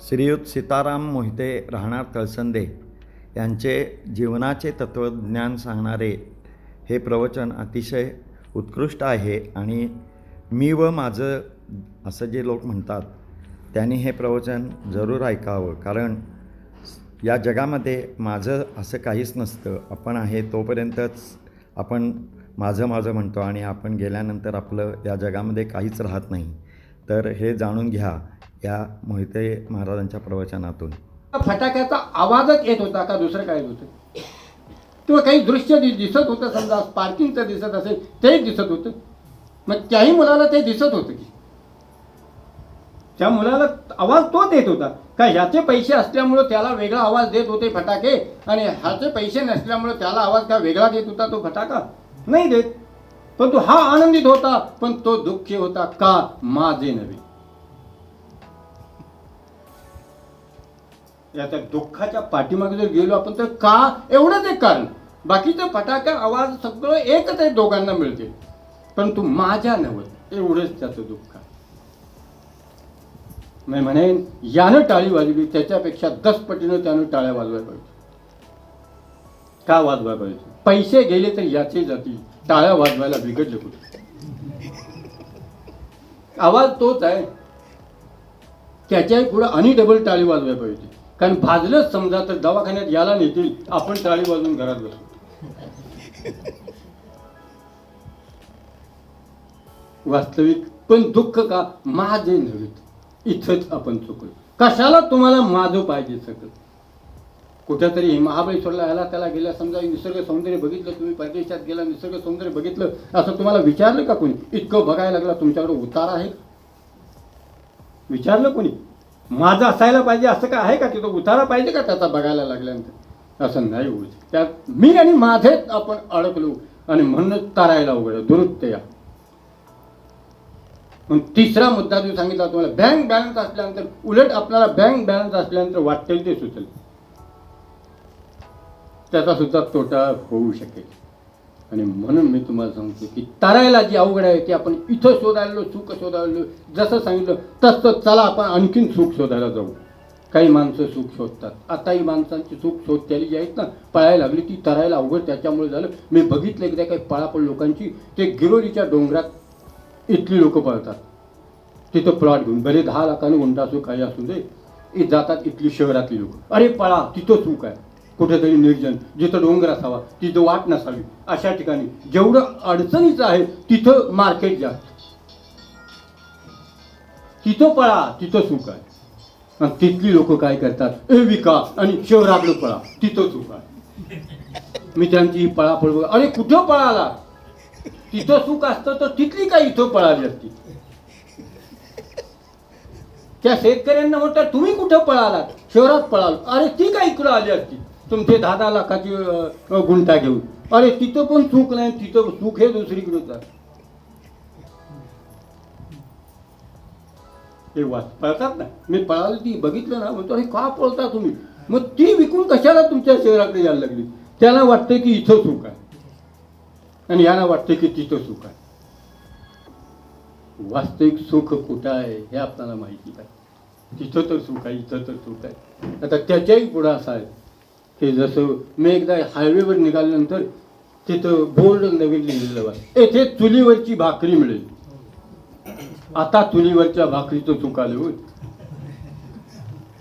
श्रीयुत सीताराम मोहिते राहणार कळसंदे यांचे जीवनाचे तत्त्वज्ञान सांगणारे हे प्रवचन अतिशय उत्कृष्ट आहे आणि मी व माझं असं जे लोक म्हणतात त्यांनी हे प्रवचन जरूर ऐकावं. कारण या जगामध्ये माझं असं काहीच नसतं. आपण आहे तोपर्यंतच आपण माझं माझं म्हणतो आणि आपण गेल्यानंतर आपलं या जगामध्ये काहीच राहत नाही. तर हे जाणून घ्या. या मोहिते महाराजांच्या प्रवचनातून. फटाक्याचा आवाजच येत होता का दुसरं काय होतं? किंवा काही दृश्य दिसत होतं समजा पार्किंगचं दिसत असेल ते दिसत होतं. मग त्याही मुलाला ते दिसत होतं की. त्या मुलाला आवाज तोच येत होता. का ह्याचे पैसे असल्यामुळं त्याला वेगळा आवाज देत होते फटाके आणि ह्याचे पैसे नसल्यामुळं त्याला आवाज का वेगळा देत होता तो फटाका? नाही देत. पण तो हा आनंदित होता पण तो दुःखी होता का? माझे नव्हे. याच्या दुःखाच्या पाठीमागे जर गेलो आपण तर का? एवढंच एक कारण. बाकीचं फटाका आवाज सगळं एकच आहे दोघांना मिळते. परंतु माझ्या नव्हत एवढंच त्याचं दुःख आहे. मी म्हणेन यानं टाळी वाजवली त्याच्यापेक्षा दस पटीनं त्यानं टाळ्या वाजवायला पाहिजे. का वाजवायला पाहिजे? पैसे गेले तर याचे जातील टाळ्या वाजवायला बिघडले कुठे? आवाज तोच आहे. त्याच्याही पुढं आणि डबल टाळी वाजवायला पाहिजे. कारण भाजलंच समजा तर दवाखान्यात याला नेतील आपण टाळी बाजून घरात बसू. वास्तविक पण दुःख का? माझे नव्हे. इथंच आपण चुकलो. कशाला तुम्हाला माझं पाहिजे सगळं? कुठेतरी महाबळेश्वरला आला त्याला गेला समजा निसर्ग सौंदर्य बघितलं तुम्ही परदेशात गेला निसर्ग सौंदर्य बघितलं असं तुम्हाला विचारलं का कोणी? इतकं बघायला लागला तुमच्याकडे उतार आहे? विचारलं कोणी? माझं असायला पाहिजे असं काय आहे का? तिथं उतारा पाहिजे का त्याचा बघायला लागल्यानंतर? असं नाही होत त्यात मी आणि माझेच आपण अडकलो आणि म्हणूनच तारायला उघडलं. दुरुस्त या. मग तिसरा मुद्दा जो सांगितला तुम्हाला बँक बॅलन्स असल्यानंतर उलट आपल्याला बँक बॅलन्स असल्यानंतर वाटेल ते सुचेल. त्याचा सुद्धा तोटा होऊ शकेल. आणि म्हणून मी तुम्हाला सांगतो की तारायला जी अवघड आहे ती आपण इथं शोधायलो सुख शोधायलो जसं सांगितलं तसं चला आपण आणखीन सुख शोधायला जाऊ. काही माणसं सुख शोधतात. आताही माणसांची सुख शोधत्याली जी आहेत ना पळायला लागली ती तरायला अवघड त्याच्यामुळे झालं. मी बघितलं एकदा काही पळापळ लोकांची ते गिरोलीच्या डोंगरात इथली लोकं पळतात. तिथं प्लॉट घेऊन भले दहा लाखाने गुंडा असो काही असू दे जातात इथली शहरातली लोक. अरे पळा तिथं चूक आहे. कुठेतरी निर्जन जिथं डोंगर असावा तिथं वाट नसावी. अशा ठिकाणी जेवढं अडचणीचं आहे तिथं मार्केट जास्त तिथं पळा तिथं सुख आहे आणि तिथली लोक काय करतात? ए विका आणि शहरातलं पळा तिथं सुख आहे मी त्यांची पळापळ बघ. अरे कुठं पळाला? तिथं सुख असतं तर तिथली काय इथं पळाली असती? त्या शेतकऱ्यांना म्हणतात तुम्ही कुठं पळालात? शहरात पळाल. अरे ती काय इकडं आली असती? तुमचे दहा दहा लाखाची गुंठा घेऊन. अरे तिथं पण चूक नाही तिथं चूक हे दुसरीकडे ते वाच पळतात ना? मी पळाली ती बघितलं ना म्हणतो अरे का पळता तुम्ही? मग ती विकून कशाला तुमच्या शहराकडे यायला लागली? त्याला वाटतं की इथं चूक आहे. आणि याला वाटतं की तिथं सुख आहे. वास्तविक सुख कुठं आहे हे आपल्याला माहिती आहे तिथं तर सुख आहे इथं तर सुख आहे. आता त्याच्याही पुढं असा आहे. ते जसं मी एकदा हायवेवर निघाल्यानंतर तिथं बोर्ड नवीन लिहिलेलं बघा येथे चुलीवरची भाकरी मिळेल. आता चुलीवरच्या भाकरीचं चुकाले होईल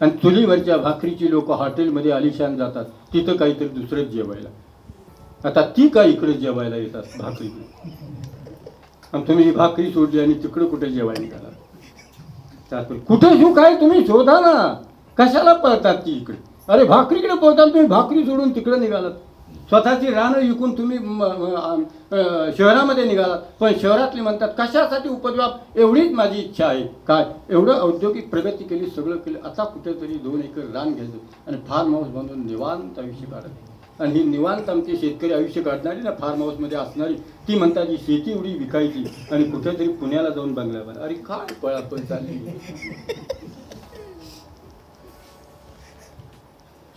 आणि चुलीवरच्या भाकरीची लोक हॉटेलमध्ये आलिशान जातात. तिथं काहीतरी दुसरंच जेवायला. आता ती काय इकडे जेवायला येतात भाकरी आणि तुम्ही ही भाकरी सोडली आणि तिकडं कुठे जेवायला निघाला त्यात कुठे शू काय तुम्ही शोधा ना. कशाला पळतात ती इकडे? अरे भाकरीकडे पोहोचाल तुम्ही भाकरी सोडून तिकडे निघालात. स्वतःची रानं विकून तुम्ही शहरामध्ये निघालात. पण शहरातले म्हणतात कशासाठी उपद्व्याप एवढीच माझी इच्छा आहे. काय? एवढं औद्योगिक प्रगती केली सगळं केलं. आता कुठेतरी दोन एकर रान घ्यायचं आणि फार्म हाऊस बांधून निवांत आयुष्य काढायचं. आणि ही निवांत आमचे शेतकरी आयुष्य काढणारी ना फार्म हाऊसमध्ये असणारी ती म्हणतात जी शेती एवढी विकायची आणि कुठेतरी पुण्याला जाऊन बंगल्यावर अरे काय पळापळ चालली.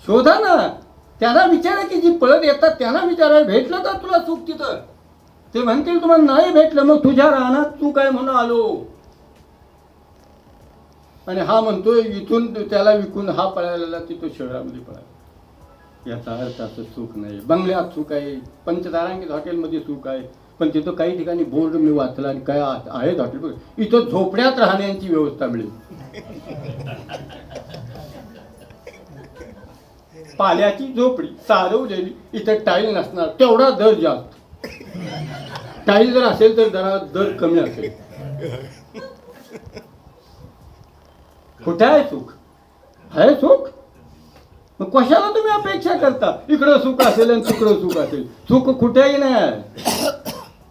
शोधा ना. त्यांना विचारा की जी पळत येतात त्यांना विचारा भेटलं तर तुला चूक तिथं? ते म्हणतील तुम्हाला नाही भेटलं मग तुझ्या रानात तू काय म्हणून आलो? आणि हा म्हणतोय इथून त्याला विकून हा पळायला तिथं शहरामध्ये पळायला याचा अर्थ असं सुख नाही. बंगल्यात चूक आहे पंचतारांकित हॉटेलमध्ये सुख आहे पण तिथं काही ठिकाणी बोर्ड मी वाचला आणि काय आहेत हॉटेल इथं झोपड्यात राहण्याची व्यवस्था मिळेल. पाल्याची झोपडी सारवलेली इथं टाईल नसणार तेवढा दर जास्त. टाईल जर असेल तर जरा दर कमी असेल. कुठे आहे सुख? आहे सुख? मग कशाला तुम्ही अपेक्षा करता? इकडं सुख असेल आणि तिकडं सुख असेल. सुख कुठेही नाही आहे.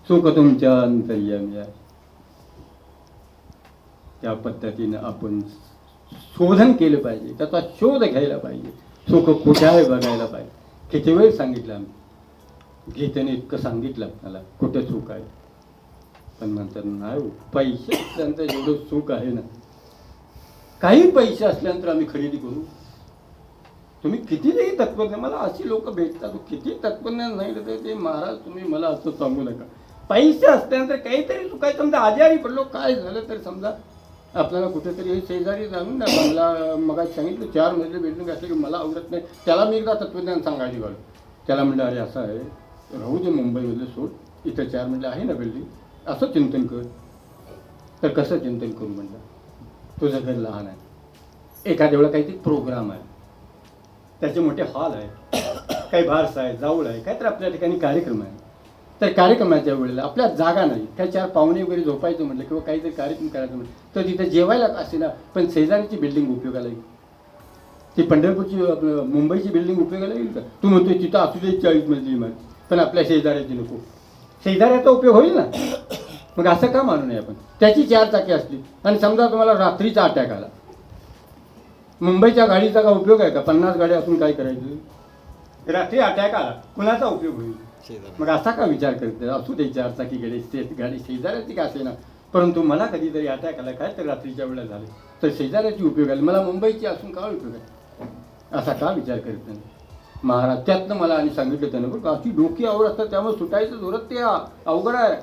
सुख तुमच्या अंतर्यामी आहे. त्या पद्धतीनं आपण शोधन केलं पाहिजे. त्याचा शोध घ्यायला पाहिजे. सुख कुठे आहे बघायला पाहिजे. किती वेळ सांगितलं आम्ही? गीतेने इतकं सांगितलं आपल्याला कुठे सुख आहे? पण नंतर नाही हो. पैसे असल्यानंतर एवढं सुख आहे ना. काही पैसे असल्यानंतर आम्ही खरेदी करू. तुम्ही किती जरी तत्वज्ञान मला अशी लोक भेटतात किती तत्वज्ञान नाही तर ते महाराज तुम्ही मला असं सांगू नका. पैसे असल्यानंतर काहीतरी चुकायचं समजा आजारी पडलो काय झालं तर समजा आपल्याला कुठेतरी हे शेजारी जाणून ना मला मग सांगितलं चार मजले बिल्डिंग असले की मला आवडत नाही. त्याला मी एकदा तत्वज्ञान सांगायची घालू त्याला म्हणलं अरे असं आहे. राहू दे मुंबईमधलं सोड. इथं चार म्हणलं आहे ना बिल्डिंग असं चिंतन कर. तर कसं चिंतन करू? म्हणलं. तुझं घर लहान आहे. एखाद्या वेळा काहीतरी प्रोग्राम आहे. त्याचे मोठे हॉल आहे काही बारस आहे जाऊळ आहे काहीतरी आपल्या ठिकाणी कार्यक्रम आहे. तर कार्यक्रमाच्या वेळेला आपल्या जागा नाही. काही चार पाहुणे वगैरे झोपायचं म्हटलं किंवा काहीतरी कार्यक्रम करायचं म्हटलं तर तिथं जेवायला असे ना पण शेजारीची बिल्डिंग उपयोगाला येईल. ती पंढरपूरची मुंबईची बिल्डिंग उपयोगाला येईल का? तू म्हणतोय तिथं असू दे चाळीस मजली इमारत पण आपल्या शेजाऱ्याची नको. शेजाऱ्याचा उपयोग होईल ना? मग असं का मानू नये आपण? त्याची चार चाकी असली. आणि समजा तुम्हाला रात्रीचा अटॅक आला. मुंबईच्या गाडीचा का उपयोग आहे का? पन्नास गाड्या असून काय करायचं? रात्री अटॅक आला. कुणाचा उपयोग होईल? मग असा का विचार करते? असू दे चार चाकी गाडी ते गाडी शेजाऱ्याची का असे ना परंतु मला कधीतरी अटॅक आला. काय तर रात्रीच्या वेळेला झाले. तर शेजाऱ्याची उपयोग आली. मला मुंबईची असून का उपयोग आहे? असा का विचार करत? नाही महाराज त्यातनं मला आणि सांगितलं त्यानं बरं अशी डोकी आवड असतात त्यामुळे सुटायचं जोरात ते अवघड आहे.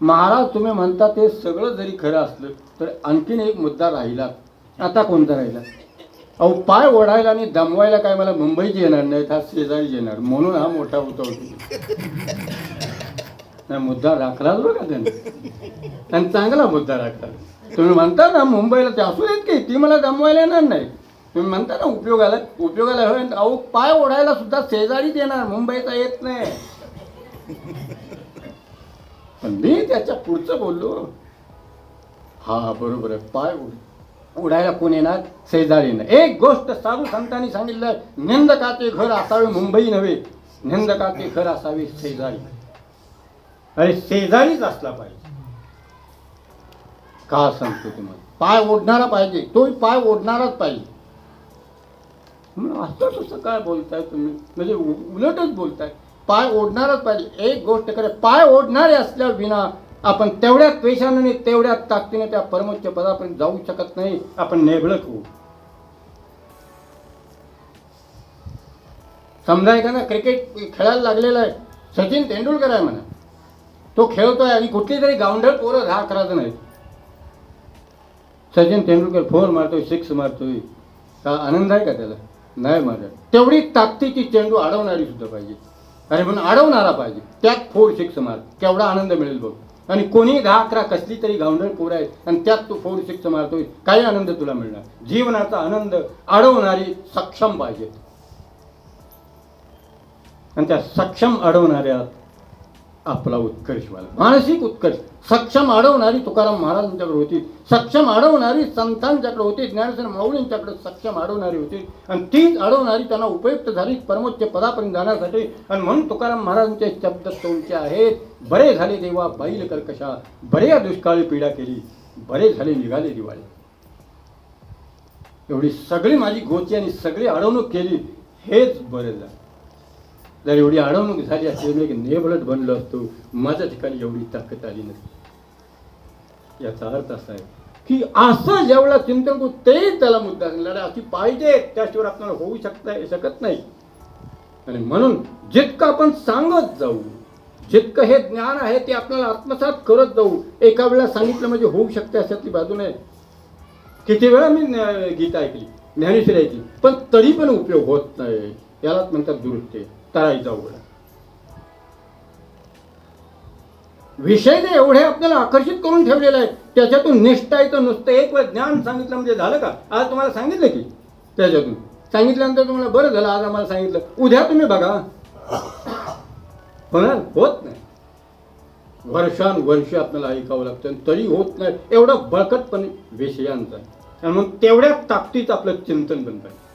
महाराज तुम्ही म्हणता ते सगळं जरी खरं असलं तर आणखीन एक मुद्दा राहिला. आता कोणता राहिला? अहो पाय ओढायला आणि दमवायला काय मला मुंबईत येणार नाही हा शेजारी येणार. म्हणून हा मोठा होता होतो. नाही मुद्दा राखलाच बरं का त्यांनी? आणि चांगला मुद्दा राखला. तुम्ही म्हणता ना मुंबईला ते असू देत की ती मला दमवायला येणार नाही. तुम्ही म्हणता ना उपयोगाला उपयोगाला होईल. अहो पाय ओढायला सुद्धा शेजारीच येणार मुंबईचा येत नाही. पण मी त्याच्या पुढचं बोललो. हा बरोबर आहे. पाय ओढ. उडायला कोण येणार? शेजारी येणार. एक गोष्ट साधू संतांनी सांगितलं निंदकाचे घर असावे मुंबई नव्हे निंदकाचे घर असावे शेजारी. अरे शेजारीच असला पाहिजे. का सांगतो तुम्हाला? पाय ओढणारा पाहिजे. तोही पाय ओढणाराच पाहिजे. असं तसं काय बोलताय तुम्ही? म्हणजे उलटच बोलताय. पाय ओढणारच पाहिजे. एक गोष्ट करे पाय ओढणारे असल्या विना आपण तेवढ्या पेशाने तेवढ्या तेवढ्याच ताकदीने त्या परमोच्च पदापर्यंत जाऊ शकत नाही आपण नेभळक होऊ समजा का ना क्रिकेट खेळायला लागलेला आहे सचिन तेंडुलकर आहे म्हणा. तो खेळतोय आणि कुठली तरी गावंढळ पोरं दहा अकराचं नाही सचिन तेंडुलकर फोर मारतोय सिक्स मारतोय. का आनंद आहे का त्याला? नाही मारत. तेवढी ताकदीची चेंडू अडवणारी सुद्धा पाहिजे. अरे म्हणून अडवणारा पाहिजे. त्यात फोर सिक्स मार. केवढा आनंद मिळेल बघ. आणि कोणी दहा अकरा कसली तरी गावंढळ पोर आहेत आणि त्यात तू फोर सिक्स मारतोय काही आनंद तुला मिळणार. जीवनाचा आनंद अडवणारी सक्षम पाहिजे. आणि त्या सक्षम अडवणाऱ्या आपला उत्कर्ष व्हायला. मानसिक उत्कर्ष. सक्षम अडवणारी तुकाराम महाराजांच्याकडे होती. सक्षम अडवणारी संतांच्याकडे होती. ज्ञानसेन माऊलींच्याकडे सक्षम अडवणारी होती. आणि तीच अडवणारी त्यांना उपयुक्त झाली परमोच्च पदापर्यंत जाण्यासाठी. आणि म्हणून तुकाराम महाराजांचे शब्द तोंडचे आहेत. बरे झाले देवा बैल कर्कशा. बरे दुष्काळी पीडा केली. बरे झाले निघाले दिवाळी. एवढी सगळी माझी गोची आणि सगळी अडवणूक केली. हेच बरं झालं. जर एवढी अडवणूक झाली असते मी एक नेबलट बनलो असतो माझ्या ठिकाणी एवढी ताकद आली नसती. याचा अर्थ असा आहे की असं जेवढा चिंतन करू ते त्याला मुद्दा लढा अशी पाहिजे त्याशिवाय आपल्याला होऊ शकता शकत नाही. आणि म्हणून जितकं आपण सांगत जाऊ जितकं हे ज्ञान आहे ते आपल्याला आत्मसात करत जाऊ एका वेळेला सांगितलं म्हणजे होऊ शकते अशातली बाजू नाही. किती वेळा मी गीता ऐकली ज्ञानेश्वरी ऐकली पण तरी पण उपयोग होत नाही. यालाच म्हणतात दुरुस्ती. तरायचा उघडा विषय जे एवढे आपल्याला आकर्षित करून ठेवलेले आहेत त्याच्यातून निष्ठा येतं नुसतं एक वेळ ज्ञान सांगितलं म्हणजे झालं का? आज तुम्हाला सांगितलं की त्याच्यातून. सांगितल्यानंतर तुम्हाला बरं झालं आज आम्हाला सांगितलं. उद्या तुम्ही बघा. होणार? होत नाही. वर्षानुवर्ष आपल्याला ऐकावं लागतं तरी होत नाही. एवढं बळकटपणे विषयांचा. आणि मग तेवढ्या ताकदीत आपलं चिंतन बनत. आहे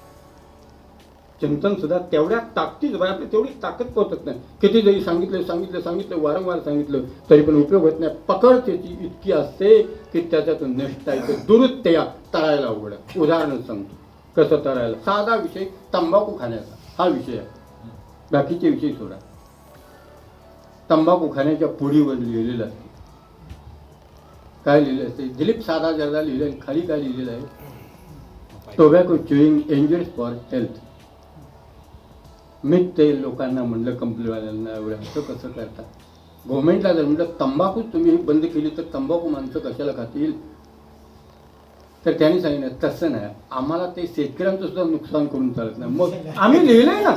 चिंतन सुद्धा तेवढ्या ताकदीत बरं आपली तेवढी ताकद पोहोचत नाही. किती जरी सांगितलं सांगितलं सांगितलं वारंवार सांगितलं तरी पण उपयोग होत नाही. पकड त्याची इतकी असते की त्याच्यातून नष्ट आहे. दुरुत्तया तळायला अवघड उदाहरण सांगतो. कसं तळायला? साधा विषय तंबाखू खाण्याचा. हा विषय आहे. बाकीचे विषय सोडा. तंबाखू खाण्याच्या पुढीवर लिहिलेलं असते. काय लिहिलं असते? दिलीप साधा जर्दा लिहिलं खाली काय लिहिलेलं आहे? Tobacco chewing injurious for health मी ते लोकांना म्हणलं कंपनीवाल्यांना एवढं. असं कसं करता गव्हर्मेंटला जर म्हटलं तंबाखूच तुम्ही बंद केली तर तंबाखू माणसं कशाला खातील? तर त्यांनी सांगितलं तसं नाही. आम्हाला ते शेतकऱ्यांचं सुद्धा नुकसान करून चालत नाही. मग आम्ही लिहिलंय ना.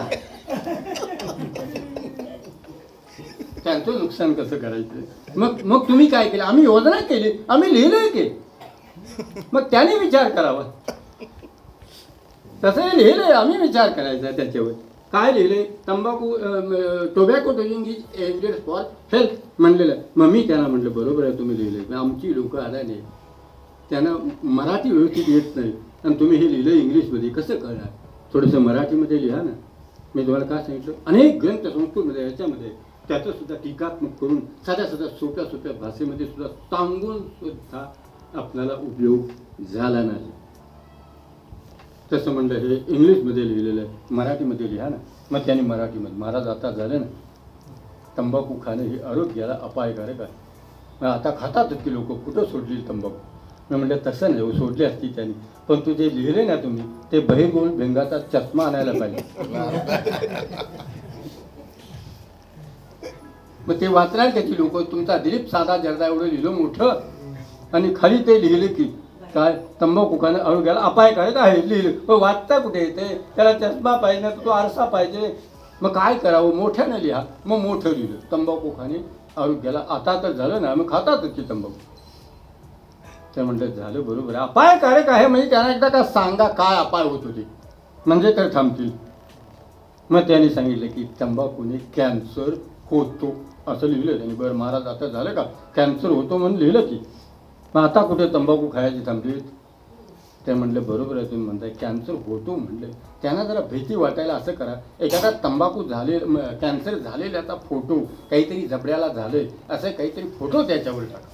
त्यांचं नुकसान कसं करायचं? मग मग तुम्ही काय केलं? आम्ही योजना केली. आम्ही लिहिलंय की मग त्याने विचार करावा. तसं लिहिलंय. आम्ही विचार करायचा त्याच्यावर. काय लिहिलंय? तंबाखू tobacco dosing is ended for health म्हणलेलं आहे. मग मी त्यांना म्हटलं बरोबर आहे तुम्ही लिहिले आमची लोक नाही. त्यांना मराठी व्यवस्थित येत नाही. आणि तुम्ही हे लिहिलं इंग्लिशमध्ये कसं कळणार? थोडंसं मराठीमध्ये लिहा ना. मी तुम्हाला काय सांगितलं? अनेक ग्रंथ संस्कृतमध्ये याच्यामध्ये त्याचं सुद्धा टीकात्मक करून साध्या साध्या सोप्या सोप्या भाषेमध्ये सुद्धा सांगून सुद्धा आपल्याला उपयोग झाला नाही. तसं म्हणलं हे इंग्लिशमध्ये लिहिलेलं आहे. मराठीमध्ये लिहा ना. मग त्यांनी मराठीमध्ये महाराज आता झालं ना. तंबाखू खाणं हे आरोग्याला अपायकारक आहे. मग आता खातात की लोक कुठं सोडली तंबाखू? मी म्हटलं तसं नाही हो, सोडली असती त्यांनी. पण तू जे लिहिले ना तुम्ही ते बहिगोल भेंगाचा चष्मा आणायला पाहिजे. मग ते वाचणार त्याची लोक? तुमचा दिलीप साधा जर्दा एवढं लिहिलं मोठं. आणि खाली ते लिहिले की काय? तंबाखू खाणं आरोग्याला अपायकारक आहे. लिहिलं मग वाचता कुठे येते? त्याला चष्मा पाहिजे ना तो आरसा पाहिजे. मग काय करावं? मोठ्यानं लिहा. मग मोठं लिहिलं. तंबाखू खाणे आरोग्याला आता तर झालं ना मग खातातच की तंबाखू. तर म्हटलं झालं बरोबर आहे. अपायकारक आहे म्हणजे त्यांना एकदा का सांगा काय अपाय होत होते. म्हणजे तर थांबतील. मग त्यांनी सांगितलं की तंबाखूने कॅन्सर होतो. असं लिहिलं त्यांनी. बरं महाराज आता झालं का? कॅन्सर होतो म्हणून लिहिलं की. मग आता कुठे तंबाखू खायची थांबली ते म्हणले बरोबर आहे तुम्ही म्हणताय कॅन्सर होतो म्हणलं. त्यांना जरा भीती वाटायला असं करा. एखादा तंबाखू झाले कॅन्सर झालेल्याचा फोटो काहीतरी झपड्याला झालंय असं काहीतरी फोटो त्याच्यावर टाका.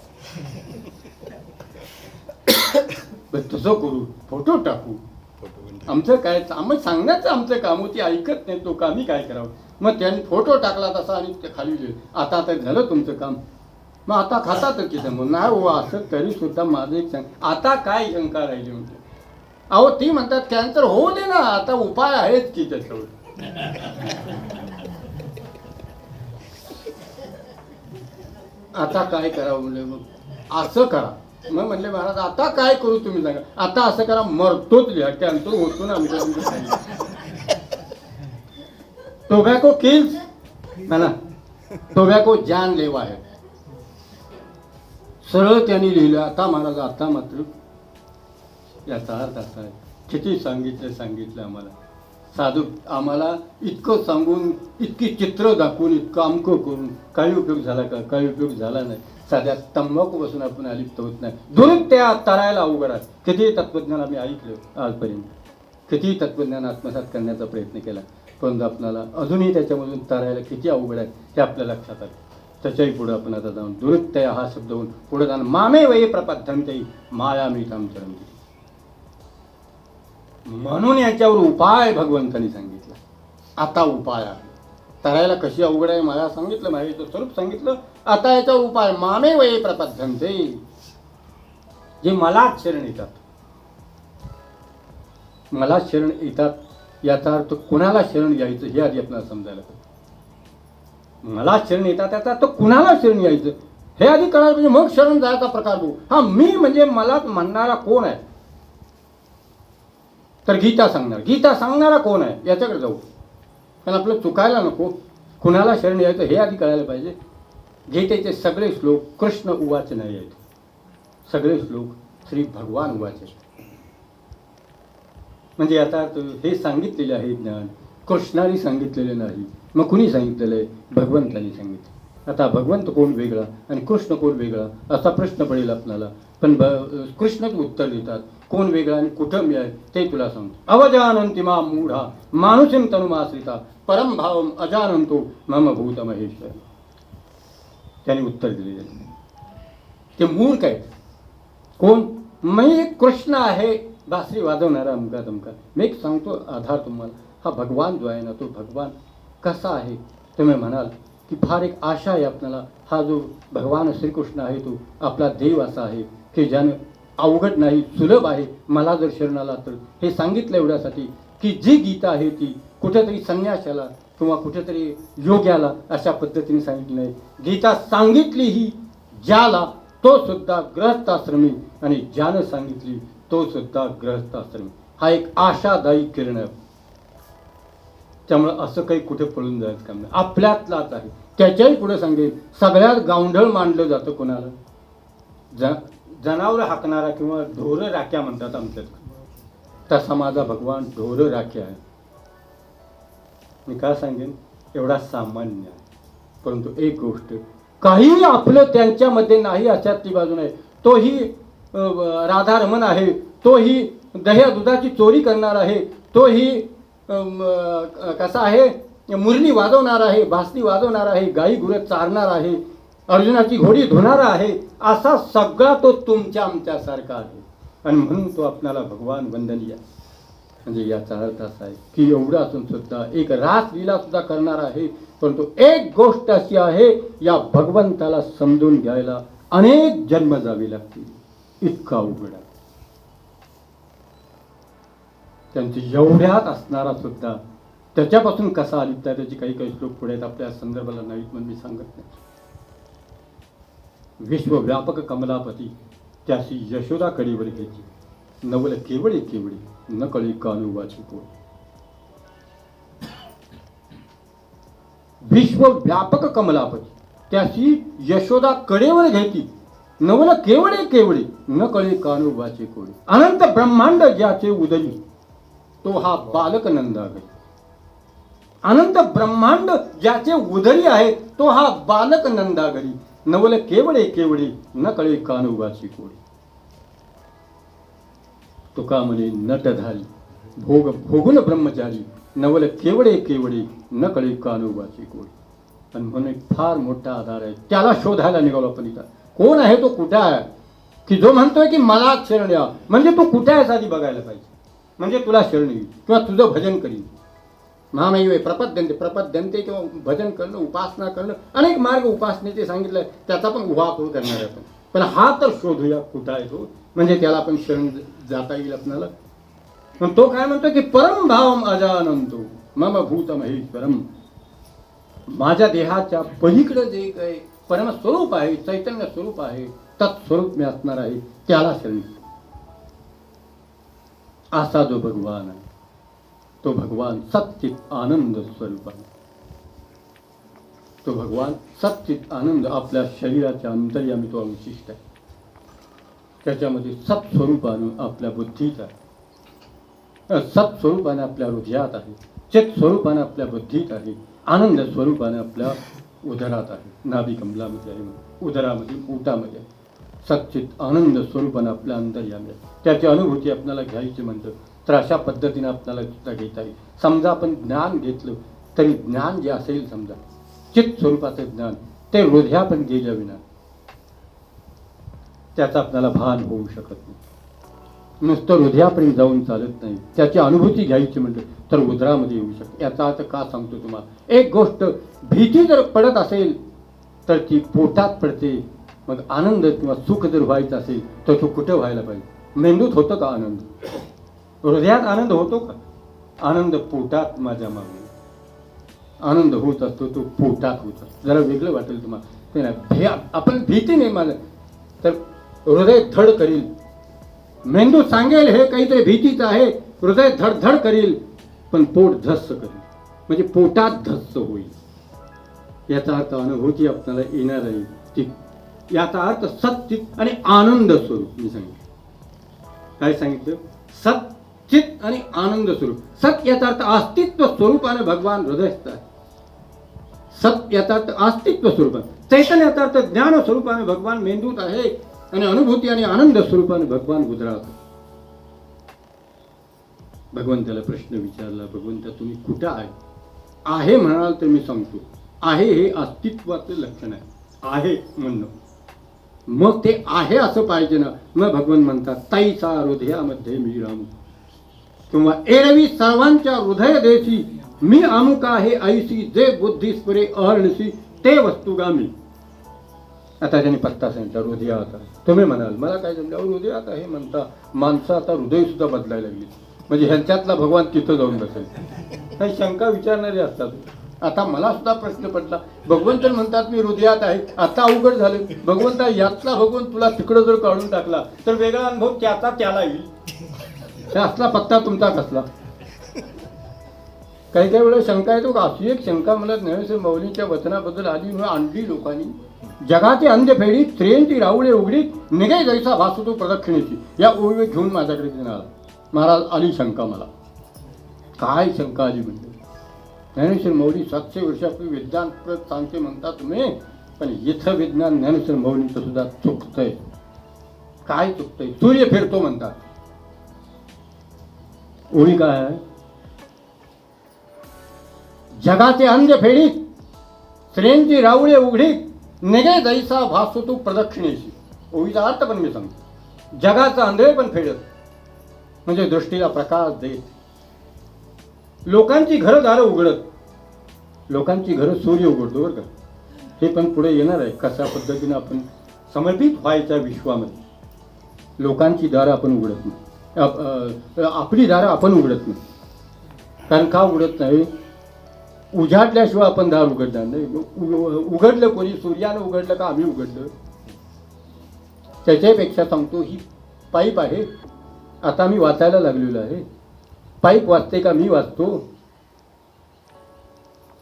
तसं करू. फोटो टाकू. आमचं काय आम्ही सांगण्याचं आमचं काम होती ऐकत नाही तो का आम्ही काय करावं? मग त्यांनी फोटो टाकला तसा आणि ते खाली आता आता तर झालं तुमचं काम. मग आता खातातच की समोर नाही हो असं तरी सुद्धा माझं एक सांग आता काय शंका राहिली म्हणजे? अहो ती म्हणतात कॅन्सर होऊ दे ना आता उपाय आहेत की त्याच्यावर. आता काय करावं म्हणले मग? असं करा. मग म्हणले महाराज आता काय करू तुम्ही सांगा? आता असं करा मरतोच लिहा कॅन्सर होतो ना आमच्या टोबॅको किल्स म्हणा टोबॅको जान लेवा आहे सरळ त्यांनी लिहिलं. आता महाराज आता मात्र याचा अर्थ असा आहे. किती सांगितलं सांगितलं आम्हाला. साधू आम्हाला इतकं सांगून इतकी चित्र दाखवून इतकं अमकं करून काही उपयोग झाला का? काही उपयोग झाला नाही. साध्या तंबाखूपासून आपण अलिप्त होत नाही. दुरून त्या तरायला अवघड आहे. कितीही तत्वज्ञान आम्ही ऐकलं आजपर्यंत. कितीही तत्वज्ञान आत्मसात करण्याचा प्रयत्न केला. परंतु आपल्याला अजूनही त्याच्यामधून तरायला किती अवघड आहे हे आपल्या लक्षात आलं. त्याच्याही पुढे आपण आता जाऊन दुरुत्तय हा शब्द होऊन पुढे जाऊन मामे वये प्रपद्धंते माया मीठाम चरंती म्हणून याच्यावर उपाय भगवंतांनी सांगितला. आता उपाय आहे. तरायला कशी अवघड आहे मला सांगितलं माहिती स्वरूप सांगितलं. आता याच्यावर उपाय मामे वये प्रपद्धंते. जे मला शरण येतात. मला शरण येतात याचा अर्थ कुणाला शरण घ्यायचं हे आधी आपल्याला समजायला पाहिजे. मला शरण येतात त्याचा तो कुणाला शरण यायचं? हे आधी कळायला म्हणजे मग शरण जायचा प्रकार बघू हा मी म्हणजे मला म्हणणारा कोण आहे? तर गीता सांगणार. गीता सांगणारा कोण आहे? याच्याकडे जाऊ. कारण आपलं चुकायला नको. कुणाला शरण यायचं हे आधी कळायला पाहिजे. गीतेचे सगळे श्लोक कृष्ण उवाचन आहेत. सगळे श्लोक श्री भगवान उवाचन म्हणजे आता हे सांगितलेले आहे ज्ञान कृष्णाने सांगितलेले नाही. मग कुणी सांगितलेलं आहे? भगवंतांनी सांगितलं. आता भगवंत कोण वेगळा आणि कृष्ण कोण वेगळा असा प्रश्न पडेल आपल्याला. पण भ कृष्णच उत्तर देतात. कोण वेगळा आणि कुठं मी आहे ते तुला सांगतो. अवजानंती मा मूढा मानुषीम तनुमाश्रिता परम भावम अजानंतो मम भूत महेश्वर. त्याने उत्तर दिले ते मूळ काय? कोण? मी एक कृष्ण आहे. बासरी वाजवणारा अमका तमका मी एक सांगतो आधार तुम्हाला. हा भगवान जो आहे ना तो भगवान कसा आहे? तुम्ही म्हणाल की फार एक आशा आहे आपल्याला. हा जो भगवान श्रीकृष्ण आहे तो आपला देव असा आहे की ज्यानं अवघड नाही सुलभ आहे मला जर शरण आला तर. हे सांगितलं एवढ्यासाठी की जी गीता आहे ती कुठेतरी संन्यासाला किंवा कुठेतरी योग्याला अशा पद्धतीने सांगितली नाही. गीता सांगितली ही ज्याला तो सुद्धा ग्रहस्थाश्रमी आणि ज्यानं सांगितली तो सुद्धा ग्रहस्थाश्रमी हा एक आशादायी किरण आहे. त्यामुळं असं काही कुठे पळून जायचं काम नाही. आपल्यातलाच आहे. त्याच्याही पुढे सांगेल सगळ्यात गावंढळ मांडलं जातं कोणाला? ज जनावर हाकणारा किंवा ढोरं राख्या म्हणतात आमच्यात. तसा माझा भगवान ढोरं राख्या आहे. मी काय सांगेन? एवढा सामान्य आहे. परंतु एक गोष्ट काही आपलं त्यांच्यामध्ये नाही अशातली बाजू नाही. तोही राधारमण आहे तोही दह्या दुधाची चोरी करणार आहे तोही कसा आहे? मुरली वाजवणार आहे भासली वाजवणार आहे गाई गुरं चारणार आहे अर्जुनाची घोडी धुणारा आहे असा सगळा तो तुमच्या आमच्यासारखा आहे. आणि म्हणून तो आपणाला भगवान वंदनीय म्हणजे याचा अर्थ असा आहे की एवढं असून सुद्धा एक रासलीला सुद्धा करणार आहे परंतु एक गोष्ट अशी आहे या भगवंताला समजून घ्यायला अनेक जन्म जावे लागतील. इतका अवघड आहे त्यांचे एवढ्यात असणारा सुद्धा त्याच्यापासून कसा अलिप्त आहे त्याची काही काही श्लोक पुढे आहेत आपल्या संदर्भाला नाहीत म्हणून मी सांगत नाही. विश्वव्यापक कमलापती त्याशी यशोदा कडेवर घ्यायची. नवल केवळे केवळे न कळे कानुवाची कोण? विश्वव्यापक कमलापती त्याशी यशोदा कडेवर घ्यायची. नवल केवळे केवळे न कळी कानू वाचे कोळे अनंत ब्रह्मांड ज्याचे उदयी. तो हा बालक नंदागरी अनंत ब्रह्मांड ज्याचे उदरी आहे तो हा बालक नंदागरी. नवल केवळे केवळी न कळे कानुगाची कोळी तुका म्हणे नट झाली भोग भोगुन ब्रह्मचारी नवल केवळे केवळे न कळे कानुगाची कोळी पण म्हणून एक फार मोठा आधार आहे. त्याला शोधायला निघालो आपण इथं. कोण आहे तो कुठे आहे? की जो म्हणतोय की मला शरण द्या म्हणजे तो कुठे आहे आधी बघायला पाहिजे? म्हणजे तुला शरण येईल किंवा तुझं भजन करील महामैवे प्रपद्यंते प्रपद्यंते किंवा भजन करणं उपासना करणं अनेक मार्ग उपासनेचे सांगितलं त्याचा पण उहापोळ करणार आहे आपण. पण हा तर शोधूया कुठं आहे तो. म्हणजे त्याला आपण शरण जाता येईल आपल्याला पण तो काय म्हणतो की परम भावम अजानंतो मम भूत महेश्वरम माझ्या देहाच्या पलीकडं जे काही परमस्वरूप आहे चैतन्य स्वरूप आहे तत्स्वरूप मी असणार आहे त्याला शरण असा जो भगवान। आहे तो भगवान सच्चित आनंद स्वरूप आहे। तो भगवान सच्चित आनंद आपल्या शरीराच्या अंतर्यामी तो विशिष्ट आहे। त्याच्यामध्ये सत्स्वरूपानं आपल्या बुद्धीत आहे। सत्स्वरूपाने आपल्या हृदयात आहे। चेत स्वरूपाने आपल्या बुद्धीत आहे। आनंद स्वरूपाने आपल्या उदरात आहे। नाभी कमलामध्ये आहे उदरामध्ये पोटामध्ये आहे। सच्चित आनंद स्वरूपाने आपल्या अंतर्यामी त्याची अनुभूती आपल्याला घ्यायची म्हणतं तर अशा पद्धतीने आपल्याला सुद्धा घेता येईल. समजा आपण ज्ञान घेतलं तरी ज्ञान जे असेल समजा चित स्वरूपाचं ज्ञान ते हृदया पण गेल्याविना त्याचा आपल्याला भान होऊ शकत नाही. नुसतं हृदयापर्यंत जाऊन चालत नाही. त्याची अनुभूती घ्यायची म्हणलं तर उदरामध्ये येऊ शकते. याचा अर्थ का सांगतो तुम्हाला? एक गोष्ट भीती जर पडत असेल तर ती पोटात पडते. मग आनंद किंवा सुख जर व्हायचं असेल तर तो कुठं व्हायला पाहिजे? मेंदूत होतो का आनंद? हृदयात आनंद होतो का? आनंद पोटात माझ्या मागून आनंद होत असतो तो पोटात होत असतो. जरा वेगळं वाटेल तुम्हाला. ते नाही भे आपण भीती नाही मला तर हृदय धड करील. मेंदू सांगेल हे काहीतरी भीतीचं आहे. हृदय धडधड करील. पण पोट धस्स करेल. म्हणजे पोटात धस्स होईल. याचा अर्थ अनुभूती आपल्याला येणार आहे. ती याचा अर्थ सच्चित आणि आनंद स्वरूप मी सांगितलं. काय सांगितलं? सच्चित आणि आनंद स्वरूप. सत याचा अर्थ अस्तित्व स्वरूपाने भगवान हृदयस्थ आहे सत याचा अर्थ अस्तित्व स्वरूपाने चैतन्य याचा अर्थ ज्ञान स्वरूपाने भगवान मेंदूत आहे आणि अनुभूती आणि आनंद स्वरूपाने भगवान गुजरात भगवंताला प्रश्न विचारला भगवंता तुम्ही कुठं आहे? आहे म्हणाल तर मी सांगतो. आहे हे अस्तित्वाचं लक्षण आहे. आहे म्हणणं मग ते आहे असं पाहिजे ना. मग भगवान म्हणतात ताईचा हृदयामध्ये मी राम किंवा एरवी सर्वांच्या हृदय देशी मी अमुक आहे ऐशी जे बुद्धिस्पुरे अहर्णशी ते वस्तुगामी आता त्यांनी पत्ता सांगितला हृदयात आता तुम्ही म्हणाल मला काय जमलं? अहो, हृदयात हे म्हणता. माणसं आता हृदय सुद्धा बदलायला लागली. म्हणजे ह्यांच्यातला भगवान तिथं जाऊन बसेल. काही शंका विचारणारे असतात. आता मला सुद्धा प्रश्न पडला. भगवंत म्हणतात मी हृदयात आहे. आता अवघड झालं. भगवंता यातला भगवंत तुला तिकडं जर काढून टाकला तर वेगळा अनुभव त्याचा त्याला येईल. असला पत्ता तुमचा कसला. काही काही वेळा शंका येतो का? अशी एक शंका मला ज्ञानेश्वर मौलींच्या वचनाबद्दल आली म्हणून आणली लोकांनी. जगाचे अंध्य फेडीत ती राहुडे उघडीत निघे जैसा भासतो प्रदक्षिणेची. या ओळी घेऊन माझ्याकडे येणार. महाराज आली शंका मला. काय शंका आली म्हणजे ज्ञानेश्वर मौली सातशे वर्षापूर्वी विज्ञान परत सांगते म्हणता तुम्ही पण इथं विज्ञान ज्ञानेश्वर मौलीचं सुद्धा चुकतंय. काय चुकतंय? सूर्य फिरतो म्हणतात. ओळी काय? आहे जगाचे अंध फेडीत स्त्रियांची रावळे उघडीत निगे दैसा भासतो प्रदक्षिणेशी. ओळीचा अर्थ पण मी सांगतो. जगाचा अंधळे पण फेडत म्हणजे दृष्टीला प्रकाश देत. लोकांची घरं दारं उघडत. लोकांची घरं सूर्य उघडतो बरं का. हे पण पुढे येणार आहे. कशा पद्धतीनं आपण समर्पित व्हायच्या विश्वामध्ये. लोकांची दारं आपण उघडत नाही. आपली दारं आपण उघडत नाही. कारण का उघडत नाही? उजाडल्याशिवाय आपण दार उघडणार नाही. उघडलं कोणी? सूर्यानं उघडलं का आम्ही उघडलं? त्याच्यापेक्षा सांगतो ही पाईप आहे. आता मी वाचायला लागलेलो आहे. पाईप वाचते का? मी वाचतो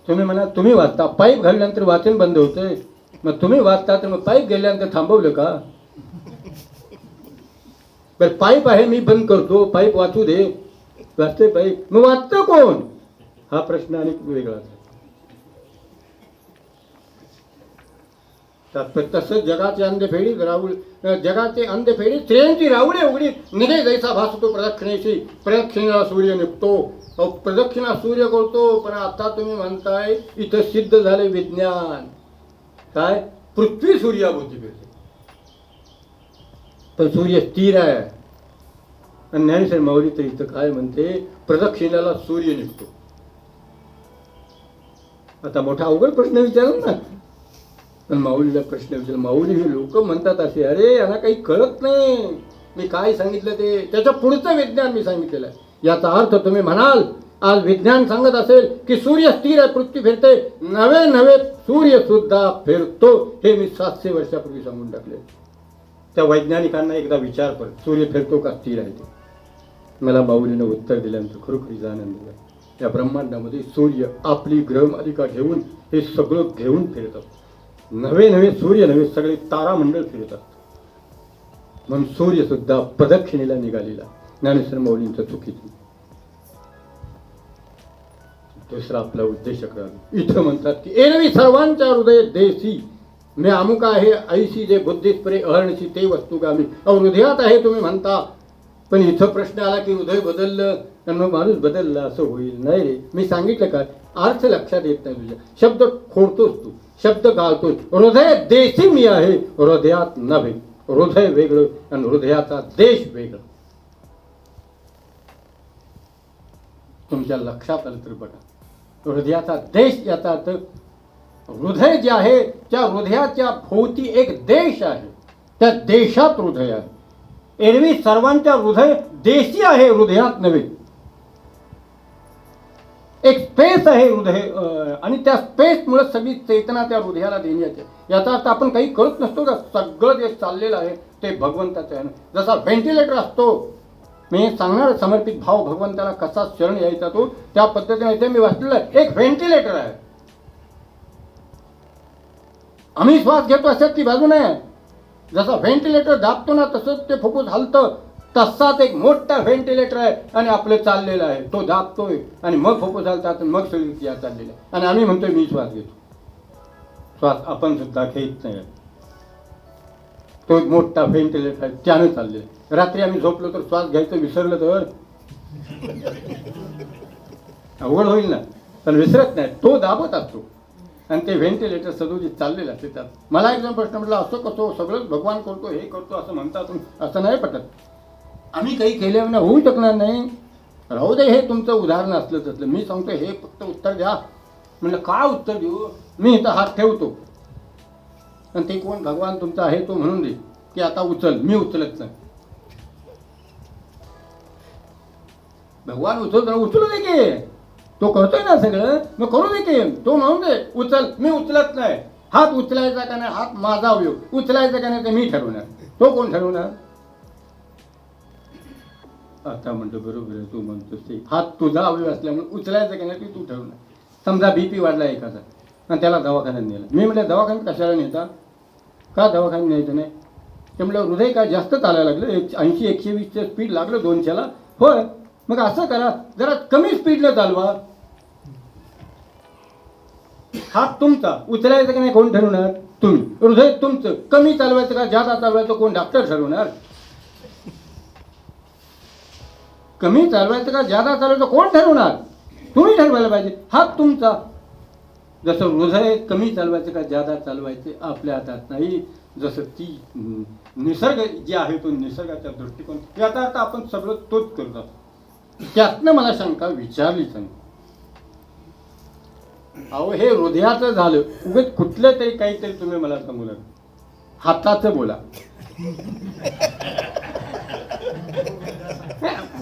तुम्ही म्हणा तुम्ही वाचता पाईप घालल्यानंतर वाचन बंद होतंय. मग तुम्ही वाचता तर मग पाईप गेल्यानंतर थांबवलं का? बरं पाईप आहे मी बंद करतो. पाईप वाचू दे. वाचते पाईप. मग वाचतं कोण? हा प्रश्न आणि वेगळा आहे. तात्पर्य तसंच जगाचे अंधफेडीत राहुल जगाचे अंधफेडीत स्त्रियांची रावळे उघडीत निघे जैसा भासतो प्रदक्षिणेशी. प्रदक्षिणा सूर्य निघतो. अहो, प्रदक्षिणा सूर्य करतो पण आता तुम्ही म्हणताय इथं सिद्ध झाले विज्ञान. काय? पृथ्वी सूर्याभोवती फिरते. पण सूर्य स्थिर आहे. आणि ज्ञानेश्वर माऊली तर इथं काय म्हणते? प्रदक्षिणाला सूर्य निघतो. आता मोठा अवघड प्रश्न विचारू ना. पण माऊलीला प्रश्न विचार माऊली हे लोक म्हणतात असे अरे यांना काही कळत नाही. मी काय सांगितलं ते? त्याच्या पुढचं विज्ञान मी सांगितलेलं आहे. याचा अर्थ तुम्ही म्हणाल आज विज्ञान सांगत असेल की सूर्य स्थिर आहे पृथ्वी फिरते. नवे नवे सूर्य सुद्धा फिरतो. हे मी सातशे वर्षापूर्वी सांगून टाकले. त्या वैज्ञानिकांना एकदा विचार कर सूर्य फिरतो का? स्थिर आहे ते. मला माऊलीनं उत्तर दिल्यानंतर खरोखरीच आनंद झाला. या ब्रह्मांडामध्ये सूर्य आपली ग्रहमालिका घेऊन हे सगळं घेऊन फिरतात नवे नवे सूर्य नवे सगळे तारामंडळ फिरतात. म्हणून सूर्य सुद्धा प्रदक्षिणेला निघालेला. ज्ञानेश्वर माऊलींचं चुकीचं. दुसरा आपला उद्देश करावा इथं म्हणतात की एरवी सर्वांच्या हृदय देसी. मी अमुक आहे ऐशी जे बुद्धिस्परे अहर्णशी ते वस्तुगामी. अहो हृदयात आहे तुम्ही म्हणता. पण इथं प्रश्न आला की हृदय बदललं. आणि मग माणूस बदलला असं होईल. नाही रे. मी सांगितलं का? अर्थ लक्षात येत नाही तुझ्या. शब्द खोडतोस तू. शब्द घालतो हृदय देशी मी आहे. हृदयात नव्हे हृदय वेगळं आणि हृदयाचा देश वेगळा. तुमच्या लक्षात आलं तर बघा. हृदयाचा देश याचा अर्थ हृदय जे आहे त्या हृदयाच्या भोवती एक देश आहे. त्या देशात हृदय आहे. एरवी सर्वांच्या हृदय देशी आहे हृदयात नव्हे. एक स्पेस आहे हृदय आणि त्या स्पेसमुळे सगळी चेतना त्या हृदयाला देण्याची याचा अर्थ आपण काही करत नसतो का सगळं जे चाललेलं आहे ते भगवंताचं आहे. जसा व्हेंटिलेटर असतो मी सांगणार समर्पित भाव भगवंताला कसा शरण यायचा तो त्या पद्धतीने इथे मी वाचलेलं आहे. एक व्हेंटिलेटर आहे. आम्ही श्वास घेतो अशात ती बाजू नाही जसा व्हेंटिलेटर दाबतो ना तसंच ते फुफ्फुस हलतं. तसाच एक मोठा व्हेंटिलेटर आहे आणि आपलं चाललेलं आहे. तो दाबतोय आणि मग फुफ्फुस हलतात मग सगळी या चाललेली आहे. आणि आम्ही म्हणतोय मी श्वास घेतो. श्वास आपण सुद्धा घेत नाही. तो एक मोठा व्हेंटिलेटर आहे त्यानं चाललेलं रात्री आम्ही झोपलो तर श्वास घ्यायचं विसरलं तर? अवघड होईल ना? पण विसरत नाही. तो दाबत असतो. आणि ते व्हेंटिलेटर सदोजी चाललेलं असते त्यात. मला एकदम प्रश्न म्हटला असं कसं? सगळंच भगवान करतो हे करतो असं म्हणतात असं नाही पटत. आम्ही काही केल्याविना होऊ शकणार नाही. राहू दे हे तुमचं उदाहरण असलं तसलं मी सांगतो हे फक्त उत्तर द्या. म्हणलं काय उत्तर देऊ? मी इथं हात ठेवतो. आणि ते कोण? भगवान तुमचा आहे तो म्हणून दे. की आता उचल. मी उचलत नाही. भगवान उचल तर उचलू दे की. तो करतोय ना सगळं. मग करू दे की. तो म्हणून दे. उचल. मी उचलत नाही. हात उचलायचा का नाही? हात माझा उपयोग. उचलायचा का नाही ते मी ठरवणार. तो कोण ठरवणार? आता म्हणतो बरोबर आहे तू म्हणतोस ते. हात तुझा अवयव असल्यामुळे उचलायचं की नाही ते तू ठरवणार समजा बी पी वाढला एखादा आणि त्याला दवाखान्यात नेला. मी म्हटलं दवाखान्यात कशाला नेता? का दवाखान्यात न्यायचं नाही? ते म्हटलं हृदय काय जास्त चालायला लागलं? एक ऐंशी एकशे वीसचं स्पीड लागलं दोनशेला? होय. मग असं करा जरा कमी स्पीडनं चालवा. हात तुमचा उचलायचं की नाही कोण ठरवणार? तुम्ही. हृदय तुमचं कमी चालवायचं का जादा चालवायचं कोण डॉक्टर ठरवणार? कमी चालवायचं का जादा चालवायचं कोण ठरवणार? तुम्ही ठरवायला पाहिजे? हात तुमचा जसं हृदय कमी चालवायचं का जादा चालवायचे आपल्या हातात नाही. जसं ती निसर्ग जे आहे तो निसर्गाच्या दृष्टिकोन याचा अर्थ आपण सगळं तोच करतो. त्यातनं मला शंका विचारली नाही अहो हे हृदयाचं झालं. उगत कुठलं तरी काहीतरी तुम्ही मला सांगू नका हाताचं बोला.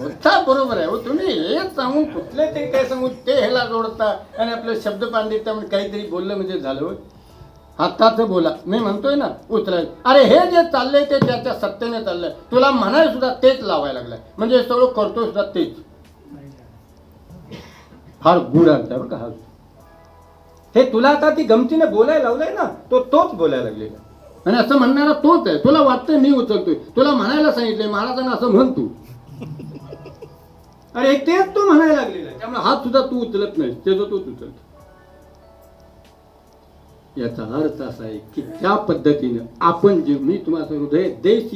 मोठा बरोबर आहे. हो तुम्ही हे सांगून कुठले ते काय सांगू ते ह्याला जोडता? आणि आपलं शब्द पांडित्यामध्ये काहीतरी बोललं म्हणजे झालं होय. आत्ताच बोला. मी म्हणतोय ना उतराय अरे हे जे चाललंय ते त्याच्या सत्तेने चाललंय. तुला म्हणाय सुद्धा तेच लावायला लागलाय. म्हणजे हे सगळं करतोय सुद्धा तेच. फार गुड आणता बरं का हा. हे तुला आता ती गमतीने बोलायला लावलंय ना तो तोच बोलायला लागलेला. आणि असं म्हणणारा तोच आहे. तुला वाटतंय मी उचलतोय. तुला म्हणायला सांगितलंय महाराजांना असं म्हण तू. अरे तेच तो म्हणायला लागलेला आहे. त्यामुळे हात सुद्धा तू उचलत नाही त्याचा तोच उचलतो याचा अर्थ असा आहे की त्या पद्धतीनं आपण जे मी तुम्हाला हृदय देश